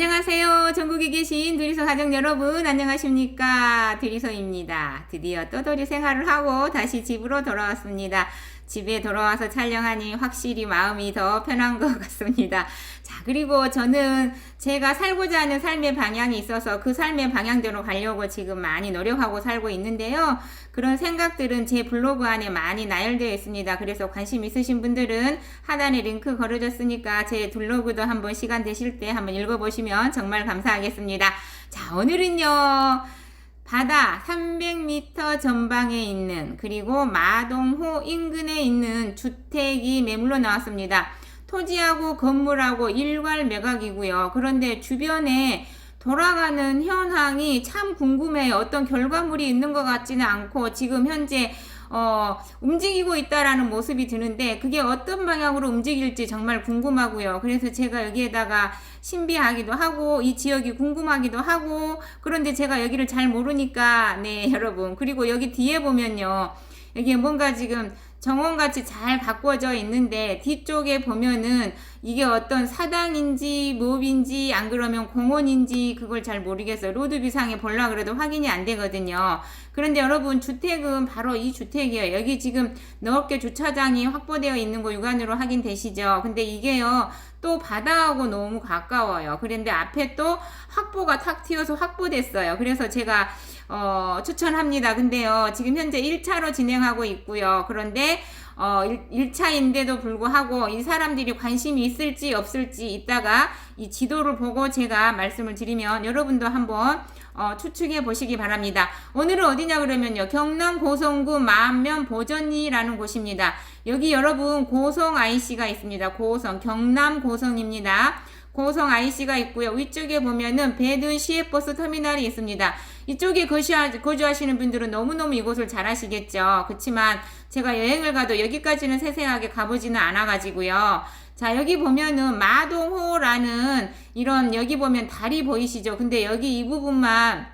안녕하세요. 전국에 계신 드리소 가족 여러분, 안녕하십니까. 드리소입니다. 드디어 떠돌이 생활을 하고 다시 집으로 돌아왔습니다. 집에 돌아와서 촬영하니 확실히 마음이 더 편한 것 같습니다. 자, 그리고 저는 제가 살고자 하는 삶의 방향이 있어서 그 삶의 방향대로 가려고 지금 많이 노력하고 살고 있는데요. 그런 생각들은 제 블로그 안에 많이 나열되어 있습니다. 그래서 관심 있으신 분들은 하단에 링크 걸어줬으니까 제 블로그도 한번 시간 되실 때 한번 읽어보시면 정말 감사하겠습니다. 자, 오늘은요. 바다 300m 전방에 있는 그리고 마동호 인근에 있는 주택이 매물로 나왔습니다. 토지하고 건물하고 일괄 매각이고요. 그런데 주변에 돌아가는 현황이 참 궁금해요. 어떤 결과물이 있는 것 같지는 않고 지금 현재 어, 움직이고 있다라는 모습이 드는데 그게 어떤 방향으로 움직일지 정말 궁금하고요. 그래서 제가 여기에다가 신비하기도 하고 이 지역이 궁금하기도 하고 그런데 제가 여기를 잘 모르니까 네 여러분 그리고 여기 뒤에 보면요. 여기에 뭔가 지금 정원같이 잘 가꾸어져 있는데 뒤쪽에 보면은 이게 어떤 사당인지 몹인지 안 그러면 공원인지 그걸 잘 모르겠어요. 로드비상에 볼라 그래도 확인이 안 되거든요. 그런데 여러분 주택은 바로 이 주택이에요. 여기 지금 넓게 주차장이 확보되어 있는 거 육안으로 확인되시죠? 근데 이게요. 또 바다하고 너무 가까워요. 그런데 앞에 또 확보가 탁 튀어서 확보됐어요. 그래서 제가 어, 추천합니다. 근데요, 지금 현재 1차로 진행하고 있고요. 그런데 어, 1, 차인데도 불구하고 이 사람들이 관심이 있을지 없을지 이따가 이 지도를 보고 제가 말씀을 드리면 여러분도 한번 어, 추측해 보시기 바랍니다. 오늘은 어디냐 그러면요. 경남 고성구 만면 보전리라는 곳입니다. 여기 여러분 고성 IC가 있습니다. 고성, 경남 고성입니다. 고성 IC가 있고요. 위쪽에 보면은 배든 시외버스 터미널이 있습니다. 이쪽에 거주하 시는 분들은 너무너무 이곳을 잘 아시겠죠. 그렇지만 제가 여행을 가도 여기까지는 세세하게 가보지는 않아가지고요. 자, 여기 보면은 마동호라는 이런 여기 보면 다리 보이시죠? 근데 여기 이 부분만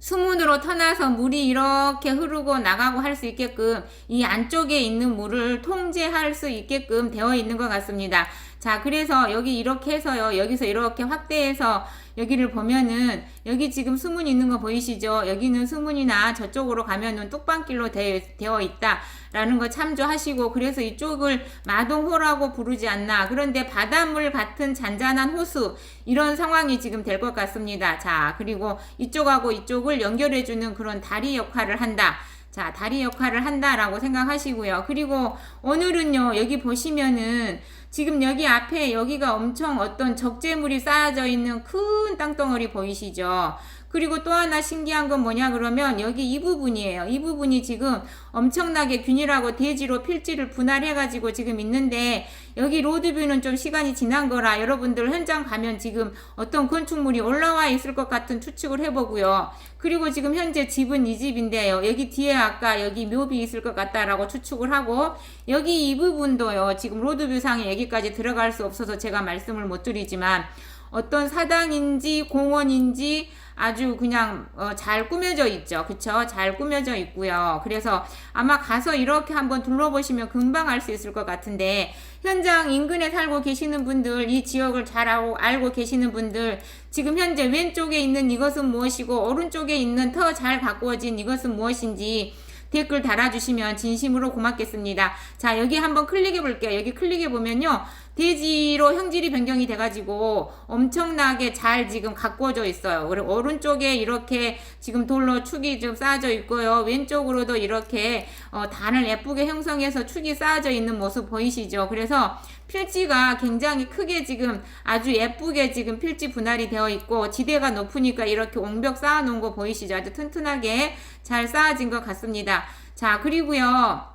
수문으로 터나서 물이 이렇게 흐르고 나가고 할 수 있게끔 이 안쪽에 있는 물을 통제할 수 있게끔 되어 있는 것 같습니다. 자, 그래서 여기 이렇게 해서요. 여기서 이렇게 확대해서 여기를 보면은 여기 지금 수문 있는 거 보이시죠? 여기는 수문이나 저쪽으로 가면은 뚝방길로 되, 되어 있다 라는 거 참조하시고 그래서 이쪽을 마동호라고 부르지 않나. 그런데 바닷물 같은 잔잔한 호수 이런 상황이 지금 될 것 같습니다. 자, 그리고 이쪽하고 이쪽을 연결해 주는 그런 다리 역할을 한다. 자, 다리 역할을 한다라고 생각하시고요. 그리고 오늘은요, 여기 보시면은 지금 여기 앞에 여기가 엄청 어떤 적재물이 쌓여져 있는 큰 땅덩어리 보이시죠? 그리고 또 하나 신기한 건 뭐냐 그러면 여기 이 부분이에요. 이 부분이 지금 엄청나게 균일하고 대지로 필지를 분할해가지고 지금 있는데 여기 로드뷰는 좀 시간이 지난 거라 여러분들 현장 가면 지금 어떤 건축물이 올라와 있을 것 같은 추측을 해보고요. 그리고 지금 현재 집은 이 집인데요. 여기 뒤에 아까 여기 묘비 있을 것 같다라고 추측을 하고 여기 이 부분도요. 지금 로드뷰 상에 여기까지 들어갈 수 없어서 제가 말씀을 못 드리지만 어떤 사당인지 공원인지 아주 그냥 어, 잘 꾸며져 있죠. 그쵸? 잘 꾸며져 있고요. 그래서 아마 가서 이렇게 한번 둘러보시면 금방 알 수 있을 것 같은데 현장 인근에 살고 계시는 분들 이 지역을 잘 알고, 알고 계시는 분들 지금 현재 왼쪽에 있는 이것은 무엇이고 오른쪽에 있는 더잘 가꾸어진 이것은 무엇인지 댓글 달아주시면 진심으로 고맙겠습니다. 자, 여기 한번 클릭해 볼게요. 여기 클릭해 보면요. 대지로 형질이 변경이 돼가지고 엄청나게 잘 지금 가꾸어져 있어요. 오른쪽에 이렇게 지금 돌로 축이 좀 쌓아져 있고요. 왼쪽으로도 이렇게 어, 단을 예쁘게 형성해서 축이 쌓아져 있는 모습 보이시죠? 그래서 필지가 굉장히 크게 지금 아주 예쁘게 지금 필지 분할이 되어 있고 지대가 높으니까 이렇게 옹벽 쌓아 놓은 거 보이시죠? 아주 튼튼하게 잘 쌓아진 것 같습니다. 자, 그리고요.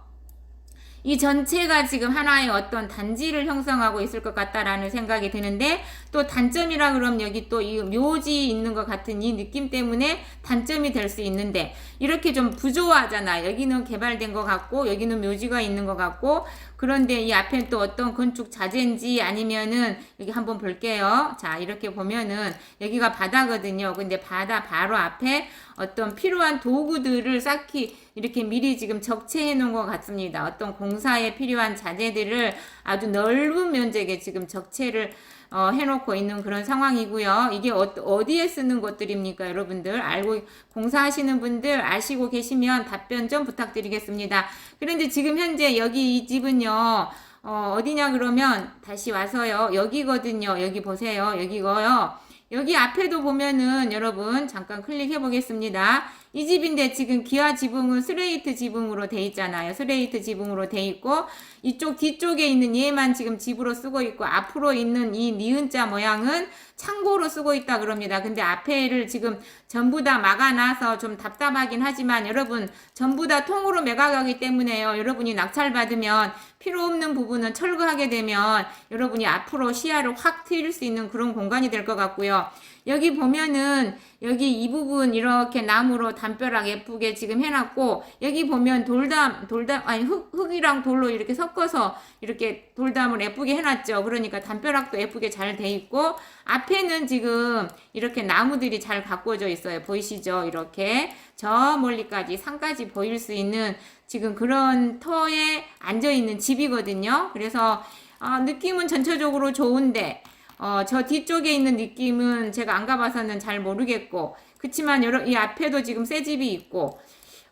이 전체가 지금 하나의 어떤 단지를 형성하고 있을 것 같다라는 생각이 드는데 또 단점이라 그러면 여기 또 이 묘지 있는 것 같은 이 느낌 때문에 단점이 될 수 있는데 이렇게 좀 부조하잖아. 여기는 개발된 것 같고 여기는 묘지가 있는 것 같고 그런데 이 앞에 또 어떤 건축 자재인지 아니면은 여기 한번 볼게요. 자 이렇게 보면은 여기가 바다거든요. 근데 바다 바로 앞에 어떤 필요한 도구들을 쌓기 이렇게 미리 지금 적체해 놓은 것 같습니다. 어떤 공사에 필요한 자재들을 아주 넓은 면적에 지금 적체를 어, 해놓고 있는 그런 상황이고요. 이게 어, 어디에 쓰는 것들입니까, 여러분들? 알고 공사하시는 분들 아시고 계시면 답변 좀 부탁드리겠습니다. 그런데 지금 현재 여기 이 집은요. 어, 어디냐 그러면 다시 와서요. 여기거든요. 여기 보세요. 여기고요. 여기 앞에도 보면은 여러분 잠깐 클릭해 보겠습니다. 이 집인데 지금 기아 지붕은 스레이트 지붕으로 돼 있잖아요. 스레이트 지붕으로 돼 있고 이쪽 뒤쪽에 있는 얘만 지금 집으로 쓰고 있고 앞으로 있는 이 니은자 모양은 창고로 쓰고 있다 그럽니다. 근데 앞에를 지금 전부 다 막아놔서 좀 답답하긴 하지만 여러분 전부 다 통으로 매각하기 때문에요. 여러분이 낙찰 받으면 필요 없는 부분은 철거하게 되면 여러분이 앞으로 시야를 확 트일 수 있는 그런 공간이 될 것 같고요. 여기 보면은 여기 이 부분 이렇게 나무로 담벼락 예쁘게 지금 해놨고 여기 보면 돌담 돌담 아니 흙, 흙이랑 돌로 이렇게 섞어서 이렇게 돌담을 예쁘게 해놨죠. 그러니까 담벼락도 예쁘게 잘 돼 있고 앞에는 지금 이렇게 나무들이 잘 가꾸어져 있어요. 보이시죠? 이렇게 저 멀리까지 산까지 보일 수 있는 지금 그런 터에 앉아 있는 집이거든요. 그래서 아, 느낌은 전체적으로 좋은데 어, 저 뒤쪽에 있는 느낌은 제가 안 가봐서는 잘 모르겠고, 그치만 여러, 이 앞에도 지금 새 집이 있고,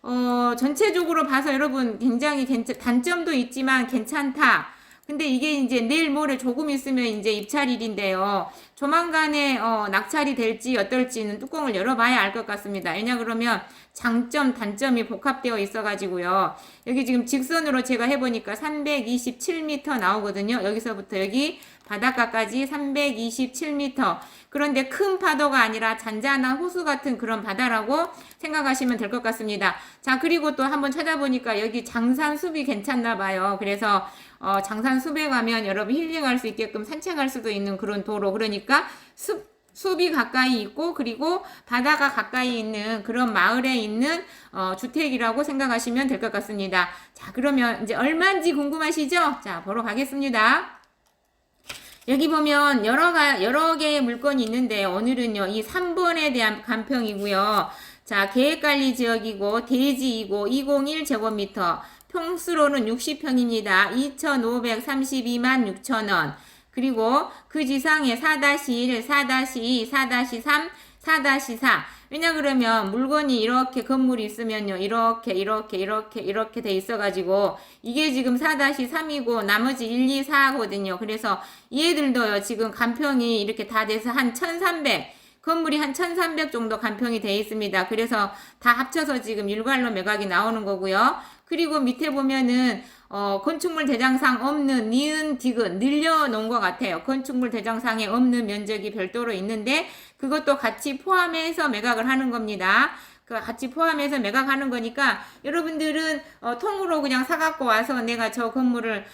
어, 전체적으로 봐서 여러분 굉장히 괜찮, 단점도 있지만 괜찮다. 근데 이게 이제 내일 모레 조금 있으면 이제 입찰일인데요. 조만간에 어, 낙찰이 될지 어떨지는 뚜껑을 열어봐야 알 것 같습니다. 왜냐 그러면 장점, 단점이 복합되어 있어가지고요. 여기 지금 직선으로 제가 해보니까 327m 나오거든요. 여기서부터 여기 바닷가까지 327m. 그런데 큰 파도가 아니라 잔잔한 호수 같은 그런 바다라고 생각하시면 될 것 같습니다. 자, 그리고 또 한번 찾아보니까 여기 장산 숲이 괜찮나 봐요. 그래서 어, 장산 숲에 가면 여러분 힐링할 수 있게끔 산책할 수도 있는 그런 도로. 그러니까 숲 숲이 가까이 있고 그리고 바다가 가까이 있는 그런 마을에 있는 어, 주택이라고 생각하시면 될 것 같습니다. 자, 그러면 이제 얼마인지 궁금하시죠? 자, 보러 가겠습니다. 여기 보면 여러 가, 여러 개의 물건이 있는데 오늘은요, 이 3번에 대한 간평이고요. 자, 계획관리 지역이고, 대지이고, 201 제곱미터, 평수로는 60평입니다. 2,532만 6천원. 그리고 그 지상에 4-1, 4-2, 4-3, 4-4. 왜냐 그러면 물건이 이렇게 건물이 있으면요. 이렇게 이렇게 이렇게 이렇게 돼 있어 가지고 이게 지금 4-3이고 나머지 1, 2, 4거든요. 그래서 얘들도요. 지금 간평이 이렇게 다 돼서 한 1300. 건물이 한 1300 정도 간평이 돼 있습니다. 그래서 다 합쳐서 지금 일괄로 매각이 나오는 거고요. 그리고 밑에 보면은 어, 건축물 대장상 없는 니은 디귿 늘려놓은 것 같아요. 건축물 대장상에 없는 면적이 별도로 있는데 그것도 같이 포함해서 매각을 하는 겁니다. 그 같이 포함해서 매각하는 거니까 여러분들은 어, 통으로 그냥 사갖고 와서 내가 저 건물을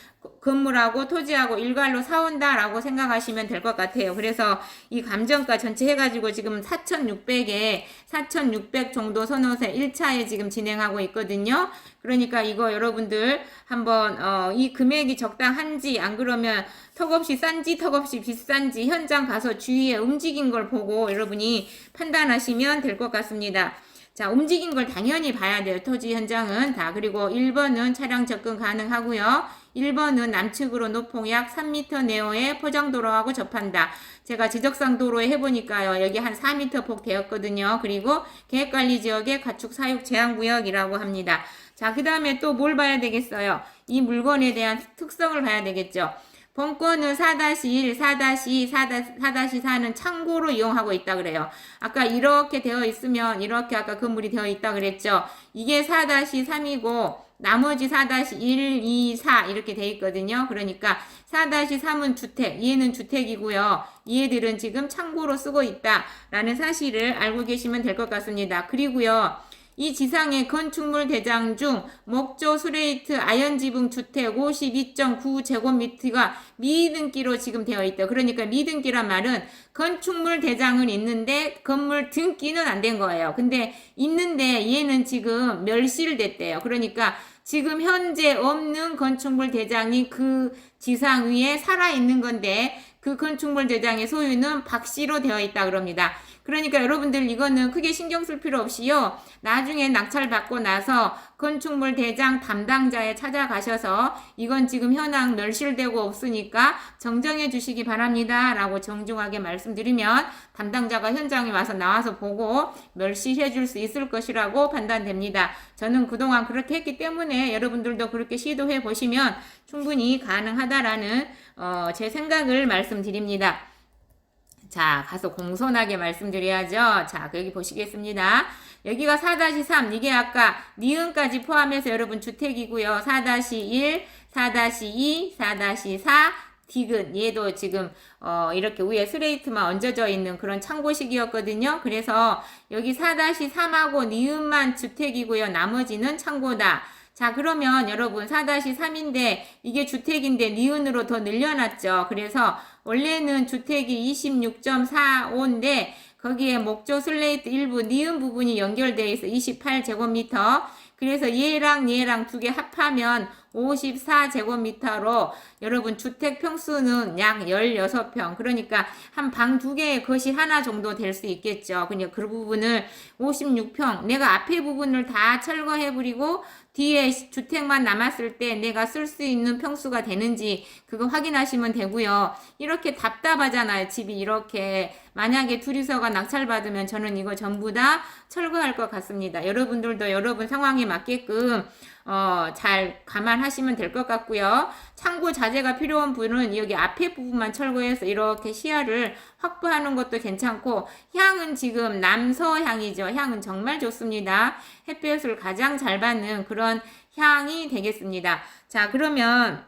건물하고 토지하고 일괄로 사온다라고 생각하시면 될 것 같아요. 그래서 이 감정가 전체 해가지고 지금 4,600에 4,600 정도 선호세 1차에 지금 진행하고 있거든요. 그러니까 이거 여러분들 한번 어, 이 금액이 적당한지 안 그러면 턱없이 싼지 턱없이 비싼지 현장 가서 주위에 움직인 걸 보고 여러분이 판단하시면 될 것 같습니다. 자, 움직인 걸 당연히 봐야 돼요. 토지 현장은. 다. 그리고 1번은 차량 접근 가능하고요. 1번은 남측으로 노폭 약 3m 내외의 포장도로하고 접한다. 제가 지적상 도로에 해보니까요. 여기 한 4m 폭 되었거든요. 그리고 계획관리 지역의 가축 사육 제한구역이라고 합니다. 자, 그 다음에 또 뭘 봐야 되겠어요? 이 물건에 대한 특성을 봐야 되겠죠. 본권은 4-1, 4-2, 4-4는 창고로 이용하고 있다 그래요. 아까 이렇게 되어 있으면 이렇게 아까 건물이 되어 있다 그랬죠. 이게 4-3이고 나머지 4-1, 2, 4 이렇게 돼 있거든요. 그러니까 4-3은 주택, 얘는 주택이고요. 얘들은 지금 창고로 쓰고 있다라는 사실을 알고 계시면 될 것 같습니다. 그리고요. 이 지상의 건축물 대장 중 목조 수레이트 아연 지붕 주택 52.9제곱미터가 미등기로 지금 되어 있다. 그러니까 미등기란 말은 건축물 대장은 있는데 건물 등기는 안 된 거예요. 근데 있는데 얘는 지금 멸실됐대요. 그러니까 지금 현재 없는 건축물 대장이 그 지상 위에 살아 있는 건데 그 건축물 대장의 소유는 박씨로 되어 있다 그럽니다. 그러니까 여러분들 이거는 크게 신경 쓸 필요 없이요. 나중에 낙찰 받고 나서 건축물 대장 담당자에 찾아가셔서 이건 지금 현황 멸실되고 없으니까 정정해 주시기 바랍니다. 라고 정중하게 말씀드리면 담당자가 현장에 와서 나와서 보고 멸시해 줄 수 있을 것이라고 판단됩니다. 저는 그동안 그렇게 했기 때문에 여러분들도 그렇게 시도해 보시면 충분히 가능하다라는 어, 제 생각을 말씀드립니다. 자, 가서 공손하게 말씀드려야죠. 자, 여기 보시겠습니다. 여기가 4-3, 이게 아까 니은까지 포함해서 여러분 주택이고요. 4-1, 4-2, 4-4, 디귿 얘도 지금 어 이렇게 위에 스레이트만 얹어져 있는 그런 창고식이었거든요. 그래서 여기 4-3하고 니은만 주택이고요. 나머지는 창고다. 자, 그러면 여러분 4-3인데 이게 주택인데 니은으로 더 늘려놨죠. 그래서 원래는 주택이 26.45인데 거기에 목조 슬레이트 일부 니은 부분이 연결되어 있어 28제곱미터. 그래서 얘랑 얘랑 두 개 합하면 54제곱미터로 여러분 주택 평수는 약 16평. 그러니까 한 방 두 개의 것이 하나 정도 될 수 있겠죠. 그냥 그 부분을 56평. 내가 앞에 부분을 다 철거해 버리고 뒤에 주택만 남았을 때 내가 쓸 수 있는 평수가 되는지 그거 확인하시면 되고요. 이렇게 답답하잖아요. 집이 이렇게 만약에 둘이서가 낙찰받으면 저는 이거 전부 다 철거할 것 같습니다. 여러분들도 여러분 상황에 맞게끔 어, 잘 감안하시면 될 것 같고요. 참고 자재가 필요한 분은 여기 앞에 부분만 철거해서 이렇게 시야를 확보하는 것도 괜찮고 향은 지금 남서향이죠. 향은 정말 좋습니다. 햇볕을 가장 잘 받는 그런 향이 되겠습니다. 자, 그러면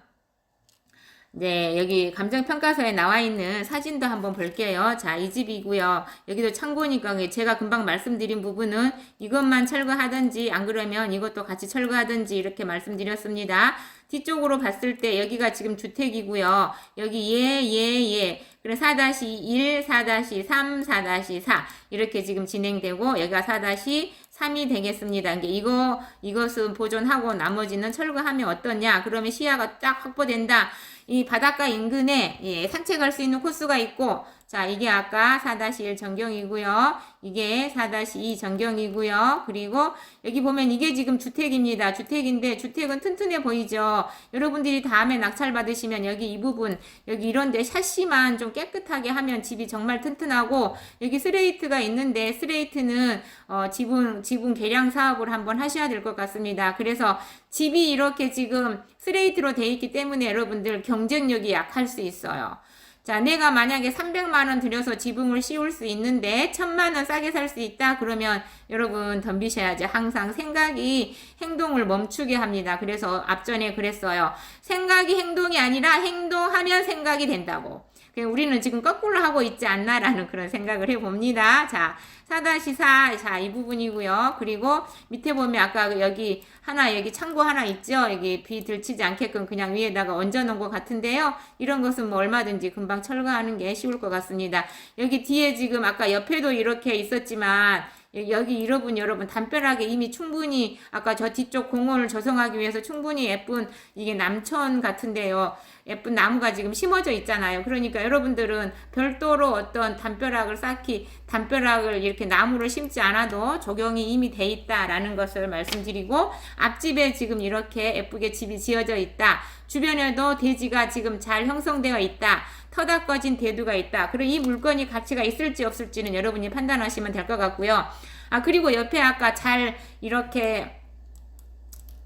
네, 여기 감정평가서에 나와 있는 사진도 한번 볼게요. 자, 이 집이고요. 여기도 창고니까 제가 금방 말씀드린 부분은 이것만 철거하든지 안 그러면 이것도 같이 철거하든지 이렇게 말씀드렸습니다. 뒤쪽으로 봤을 때 여기가 지금 주택이고요. 여기 예, 예, 예. 그래 4-1, 4-3, 4-4 이렇게 지금 진행되고 여기가 4-3이 되겠습니다. 이게 이거 이것은 보존하고 나머지는 철거하면 어떠냐? 그러면 시야가 딱 확보된다. 이 바닷가 인근에 예, 산책할 수 있는 코스가 있고 자 이게 아까 4-1 전경이고요. 이게 4-2 전경이고요. 그리고 여기 보면 이게 지금 주택입니다. 주택인데 주택은 튼튼해 보이죠. 여러분들이 다음에 낙찰 받으시면 여기 이 부분 여기 이런데 샤시만 좀 깨끗하게 하면 집이 정말 튼튼하고 여기 스레이트가 있는데 스레이트는 어, 지분 지분 개량 사업을 한번 하셔야 될 것 같습니다. 그래서 집이 이렇게 지금 스레이트로 돼 있기 때문에 여러분들 경쟁력이 약할 수 있어요. 자, 내가 만약에 300만 원 들여서 지붕을 씌울 수 있는데 1000만 원 싸게 살 수 있다 그러면 여러분 덤비셔야죠. 항상 생각이 행동을 멈추게 합니다. 그래서 앞전에 그랬어요. 생각이 행동이 아니라 행동하면 생각이 된다고. 우리는 지금 거꾸로 하고 있지 않나라는 그런 생각을 해봅니다. 자, 4-4, 자, 이 부분이고요. 그리고 밑에 보면 아까 여기 하나, 여기 창고 하나 있죠? 여기 비 들치지 않게끔 그냥 위에다가 얹어놓은 것 같은데요. 이런 것은 뭐 얼마든지 금방 철거하는 게 쉬울 것 같습니다. 여기 뒤에 지금 아까 옆에도 이렇게 있었지만 여기 여러분 여러분 담벼락에 이미 충분히 아까 저 뒤쪽 공원을 조성하기 위해서 충분히 예쁜 이게 남천 같은데요. 예쁜 나무가 지금 심어져 있잖아요. 그러니까 여러분들은 별도로 어떤 담벼락을 쌓기 담벼락을 이렇게 나무를 심지 않아도 조경이 이미 돼 있다라는 것을 말씀드리고 앞집에 지금 이렇게 예쁘게 집이 지어져 있다. 주변에도 대지가 지금 잘 형성되어 있다. 터다 꺼진 대두가 있다. 그리고 이 물건이 가치가 있을지 없을지는 여러분이 판단하시면 될 것 같고요. 아, 그리고 옆에 아까 잘 이렇게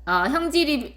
어, 형질이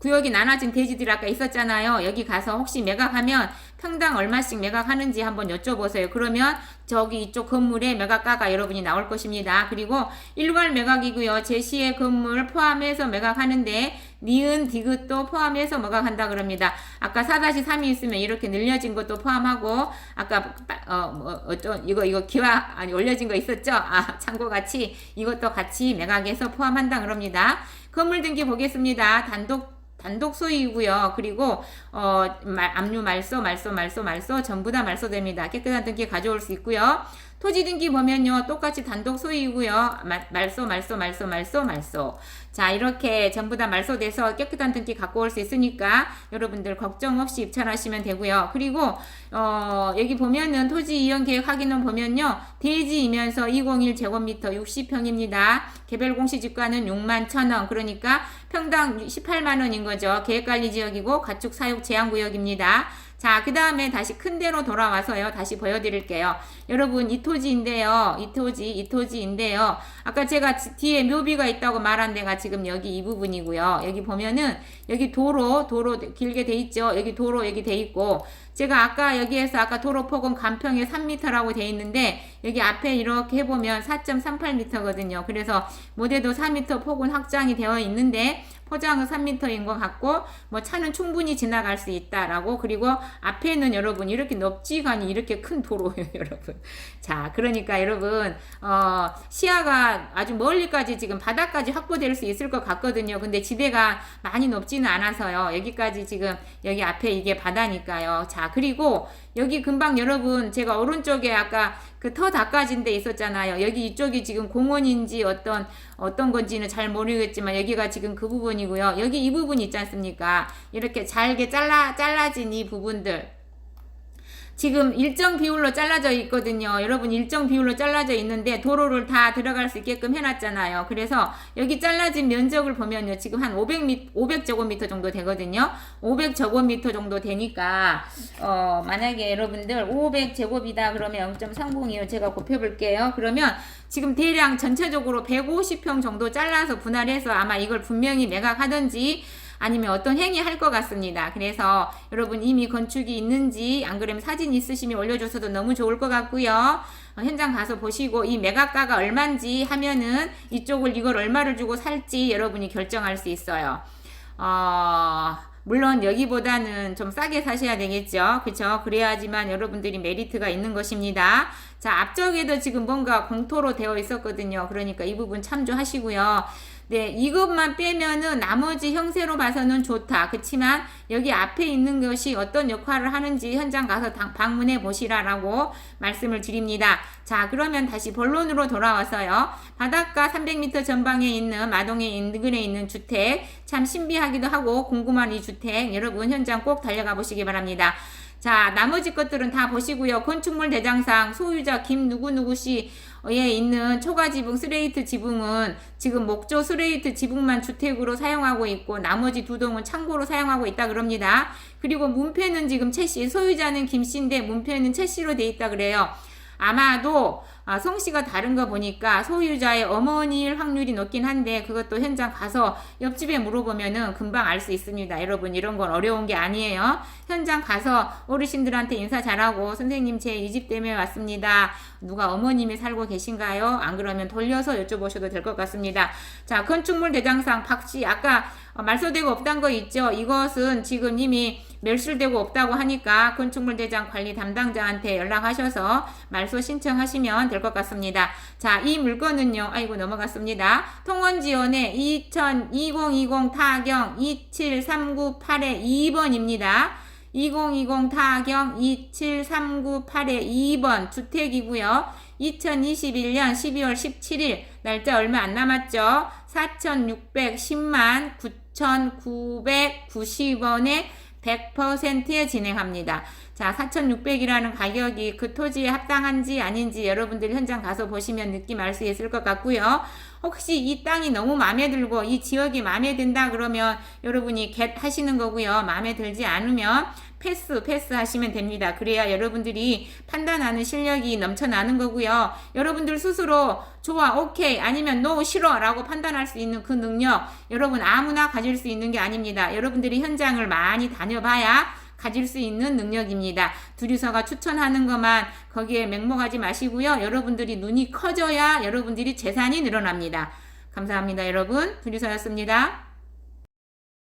구역이 나눠진 대지들 아까 있었잖아요. 여기 가서 혹시 매각하면 평당 얼마씩 매각하는지 한번 여쭤보세요. 그러면 저기 이쪽 건물에 매각가가 여러분이 나올 것입니다. 그리고 일괄 매각이고요. 제시의 건물 포함해서 매각하는데 니은 디귿도 포함해서 매각한다 그럽니다. 아까 4-3이 있으면 이렇게 늘려진 것도 포함하고 아까 어뭐 어떤 이거 이거 기와 아니 올려진 거 있었죠? 아 참고 같이 이것도 같이 매각해서 포함한다 그럽니다. 건물 등기 보겠습니다. 단독 단독 소유이고요. 그리고 어 말, 압류 말소, 말소, 말소, 말소 전부 다 말소됩니다. 깨끗한 등기 가져올 수 있고요. 토지 등기 보면요. 똑같이 단독 소유이고요. 마- 말소, 말소, 말소, 말소, 말소. 자, 이렇게 전부 다 말소돼서 깨끗한 등기 갖고 올 수 있으니까 여러분들 걱정 없이 입찰하시면 되고요. 그리고 어, 여기 보면은 토지 이용 계획 확인원 보면요. 대지이면서 201 제곱미터 60평입니다. 개별 공시 지가는 6만 1,000원. 그러니까 평당 18만 원인 거죠. 계획 관리 지역이고 가축 사육 제한 구역입니다. 자, 그 다음에 다시 큰 데로 돌아와서요. 다시 보여드릴게요. 여러분, 이 토지인데요. 이 토지, 이 토지인데요. 아까 제가 지- 뒤에 묘비가 있다고 말한 데가 지금 여기 이 부분이고요. 여기 보면은 여기 도로, 도로 길게 돼 있죠. 여기 도로 여기 돼 있고. 제가 아까 여기에서 아까 도로 폭은 간평에 3m라고 돼 있는데 여기 앞에 이렇게 해보면 4.38m거든요. 그래서 모대도 4m 폭은 확장이 되어 있는데 포장은 3m인 것 같고 뭐 차는 충분히 지나갈 수 있다라고 그리고 앞에는 여러분 이렇게 넓지간이 이렇게 큰 도로예요 여러분. 자 그러니까 여러분 어 시야가 아주 멀리까지 지금 바닥까지 확보될 수 있을 것 같거든요. 근데 지대가 많이 높지는 않아서요. 여기까지 지금 여기 앞에 이게 바다니까요. 자 그리고 여기 금방 여러분 제가 오른쪽에 아까 그 터 닦아진 데 있었잖아요. 여기 이쪽이 지금 공원인지 어떤 어떤 건지는 잘 모르겠지만 여기가 지금 그 부분이고요. 여기 이 부분 있지 않습니까? 이렇게 잘게 잘라 잘라진 이 부분들 지금 일정 비율로 잘라져 있거든요. 여러분 일정 비율로 잘라져 있는데 도로를 다 들어갈 수 있게끔 해놨잖아요. 그래서 여기 잘라진 면적을 보면요. 지금 한 500미, 500제곱미터 정도 되거든요. 500제곱미터 정도 되니까 어, 만약에 여러분들 500제곱이다 그러면 0.30이요. 제가 곱해볼게요. 그러면 지금 대략 전체적으로 150평 정도 잘라서 분할해서 아마 이걸 분명히 매각하든지 아니면 어떤 행위 할 것 같습니다. 그래서 여러분 이미 건축이 있는지 안 그러면 사진 있으시면 올려줘서도 너무 좋을 것 같고요. 어, 현장 가서 보시고 이 매각가가 얼마인지 하면은 이쪽을 이걸 얼마를 주고 살지 여러분이 결정할 수 있어요. 어, 물론 여기보다는 좀 싸게 사셔야 되겠죠. 그쵸? 그래야지만 여러분들이 메리트가 있는 것입니다. 자, 앞쪽에도 지금 뭔가 공토로 되어 있었거든요. 그러니까 이 부분 참조하시고요. 네, 이것만 빼면은 나머지 형세로 봐서는 좋다. 그치만 여기 앞에 있는 것이 어떤 역할을 하는지 현장 가서 당- 방문해 보시라라고 말씀을 드립니다. 자, 그러면 다시 본론으로 돌아와서요. 바닷가 300m 전방에 있는 마동에 인근에 있는 주택 참 신비하기도 하고 궁금한 이 주택 여러분 현장 꼭 달려가 보시기 바랍니다. 자, 나머지 것들은 다 보시고요. 건축물 대장상 소유자 김 누구누구 씨에 있는 초가 지붕 스레이트 지붕은 지금 목조 스레이트 지붕만 주택으로 사용하고 있고 나머지 두 동은 창고로 사용하고 있다 그럽니다. 그리고 문패는 지금 최 씨, 소유자는 김 씨인데 문패는 최 씨로 돼 있다 그래요. 아마도 아, 성씨가 다른 거 보니까 소유자의 어머니일 확률이 높긴 한데 그것도 현장 가서 옆집에 물어보면은 금방 알 수 있습니다. 여러분 이런 건 어려운 게 아니에요. 현장 가서 어르신들한테 인사 잘하고 선생님 제 이 집 때문에 왔습니다. 누가 어머님이 살고 계신가요? 안 그러면 돌려서 여쭤보셔도 될 것 같습니다. 자 건축물 대장상 박씨 아까 어, 말소되고 없단 거 있죠? 이것은 지금 이미 멸실되고 없다고 하니까 건축물 대장 관리 담당자한테 연락하셔서 말소 신청하시면 될 것 같습니다. 자, 이 물건은요. 아이고 넘어갔습니다. 통원 지원에 2020 타경 27398의 2번입니다. 2020 타경 27398의 2번 주택이고요. 2021년 12월 17일 날짜 얼마 안 남았죠. 4,610만 9,990원에 100%에 진행합니다. 자, 4,600이라는 가격이 그 토지에 합당한지 아닌지 여러분들 현장 가서 보시면 느낌 알 수 있을 것 같고요. 혹시 이 땅이 너무 마음에 들고 이 지역이 마음에 든다 그러면 여러분이 겟 하시는 거고요. 마음에 들지 않으면 패스, 패스 하시면 됩니다. 그래야 여러분들이 판단하는 실력이 넘쳐나는 거고요. 여러분들 스스로 좋아, 오케이, 아니면 노, 싫어 라고 판단할 수 있는 그 능력 여러분 아무나 가질 수 있는 게 아닙니다. 여러분들이 현장을 많이 다녀봐야 가질 수 있는 능력입니다. 두류서가 추천하는 것만 거기에 맹목하지 마시고요. 여러분들이 눈이 커져야 여러분들이 재산이 늘어납니다. 감사합니다, 여러분. 두류서였습니다.